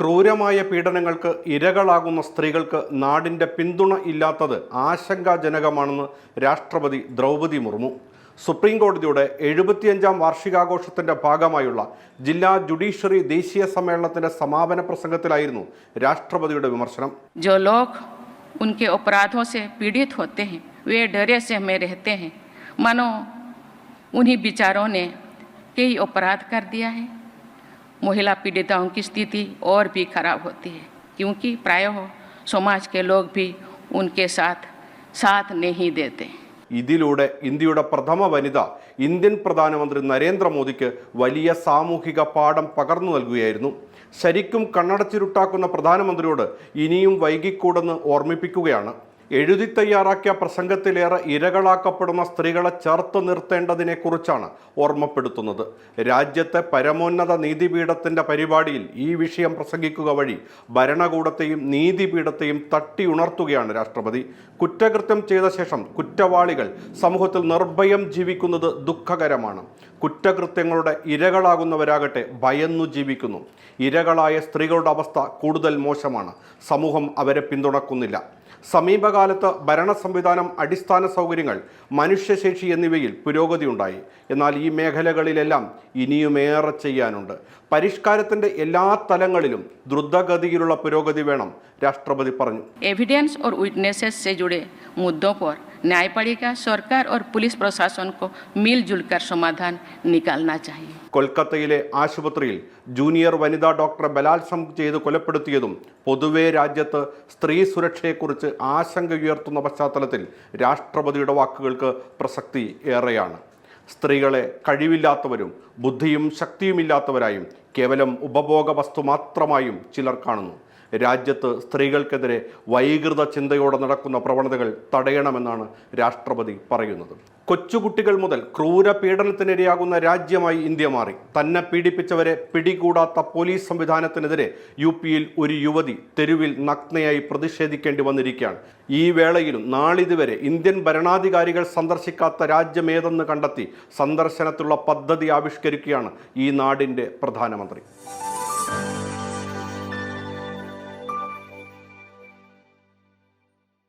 ക്രൂരമായ പീഡനങ്ങൾക്ക് ഇരകളാകുന്ന സ്ത്രീകൾക്ക് നാടിൻ്റെ പിന്തുണ ഇല്ലാത്തത് ആശങ്കാജനകമാണെന്ന് രാഷ്ട്രപതി ദ്രൗപദി മുർമു സുപ്രീം കോടതിയുടെ എഴുപത്തിയഞ്ചാം വാർഷികാഘോഷത്തിന്റെ ഭാഗമായുള്ള ജില്ലാ ജുഡീഷ്യറി ദേശീയ സമ്മേളനത്തിന്റെ സമാപന പ്രസംഗത്തിലായിരുന്നു രാഷ്ട്രപതിയുടെ വിമർശനം जो लोग उनके अपराधों से पीड़ित होते हैं वे डरे से हमें रहते हैं मानो उन्हीं विचारों ने कई अपराध कर दिया है महिला पीड़िताओं की स्थिति और भी खराब होती है क्योंकि प्रायः समाज के लोग भी उनके साथ साथ नहीं देते ഇതിലൂടെ ഇന്ത്യയുടെ പ്രഥമ വനിത ഇന്ത്യൻ പ്രധാനമന്ത്രി നരേന്ദ്രമോദിക്ക് വലിയ സാമൂഹിക പാഠം പകർന്നു നൽകുകയായിരുന്നു ശരിക്കും കണ്ണടച്ചിരുട്ടാക്കുന്ന പ്രധാനമന്ത്രിയോട് ഇനിയും വൈകിക്കൂടെന്ന് ഓർമ്മിപ്പിക്കുകയാണ് എഴുതി തയ്യാറാക്കിയ പ്രസംഗത്തിലേറെ ഇരകളാക്കപ്പെടുന്ന സ്ത്രീകളെ ചേർത്ത് നിർത്തേണ്ടതിനെക്കുറിച്ചാണ് ഓർമ്മപ്പെടുത്തുന്നത്. രാജ്യത്തെ പരമോന്നത നീതിപീഠത്തിന്റെ പരിപാടിയിൽ ഈ വിഷയം പ്രസംഗിക്കുക വഴി ഭരണകൂടത്തെയും നീതിപീഠത്തെയും തട്ടി ഉണർത്തുകയാണ് രാഷ്ട്രപതി. കുറ്റകൃത്യം ചെയ്ത ശേഷം കുറ്റവാളികൾ സമൂഹത്തിൽ നിർഭയം ജീവിക്കുന്നത് ദുഃഖകരമാണ്. കുറ്റകൃത്യങ്ങളുടെ ഇരകളാകുന്നവരാകട്ടെ ഭയന്നു ജീവിക്കുന്നു. ഇരകളായ സ്ത്രീകളുടെ അവസ്ഥ കൂടുതൽ മോശമാണ്. സമൂഹം അവരെ പിന്തുണക്കുന്നില്ല. സമീപകാലത്ത് ഭരണ സംവിധാനം അടിസ്ഥാന സൗകര്യങ്ങൾ മനുഷ്യശേഷി എന്നിവയിൽ പുരോഗതിയുണ്ടായി. എന്നാൽ ഈ മേഖലകളിലെല്ലാം ഇനിയുമേറെ ചെയ്യാനുണ്ട്. പരിഷ്കാരത്തിന്റെ എല്ലാ തലങ്ങളിലും ദ്രുതഗതിയിലുള്ള പുരോഗതി വേണം രാഷ്ട്രപതി പറഞ്ഞു. എവിഡൻസ് ഓർ വിറ്റ്നസസ് മുദ്ദോ പോർ न्यायपालिका सरकार और पुलिस प्रशासन को मिलजुल कर समाधान निकालना चाहिए കൊൽക്കത്തയിലെ ആശുപത്രിയിൽ ജൂനിയർ വനിതാ ഡോക്ടറെ ബലാത്സംഗം ചെയ്ത് കൊലപ്പെടുത്തിയതും പൊതുവെ രാജ്യത്ത് സ്ത്രീ സുരക്ഷയെക്കുറിച്ച് ആശങ്കയുയർത്തുന്ന പശ്ചാത്തലത്തിൽ രാഷ്ട്രപതിയുടെ വാക്കുകൾക്ക് പ്രസക്തി ഏറെയാണ് സ്ത്രീകളെ കഴിവില്ലാത്തവരും ബുദ്ധിയും ശക്തിയുമില്ലാത്തവരായും കേവലം ഉപഭോഗ വസ്തു മാത്രമായും ചിലർ കാണുന്നു രാജ്യത്ത് സ്ത്രീകൾക്കെതിരെ വൈകൃത ചിന്തയോടെ നടക്കുന്ന പ്രവണതകൾ തടയണമെന്നാണ് രാഷ്ട്രപതി പറയുന്നത്. കൊച്ചുകുട്ടികൾ മുതൽ ക്രൂര പീഡനത്തിനിരയാകുന്ന രാജ്യമായി ഇന്ത്യ മാറി. തന്നെ പീഡിപ്പിച്ചവരെ പിടികൂടാത്ത പോലീസ് സംവിധാനത്തിനെതിരെ യു പിയിൽ ഒരു യുവതി തെരുവിൽ നഗ്നയായി പ്രതിഷേധിക്കേണ്ടി വന്നിരിക്കുകയാണ്. ഈ വേളയിലും നാളിതുവരെ ഇന്ത്യൻ ഭരണാധികാരികൾ സന്ദർശിക്കാത്ത രാജ്യമേതെന്ന് കണ്ടെത്തി സന്ദർശനത്തിലുള്ള പദ്ധതി ആവിഷ്കരിക്കുകയാണ് ഈ നാടിന്റെ പ്രധാനമന്ത്രി.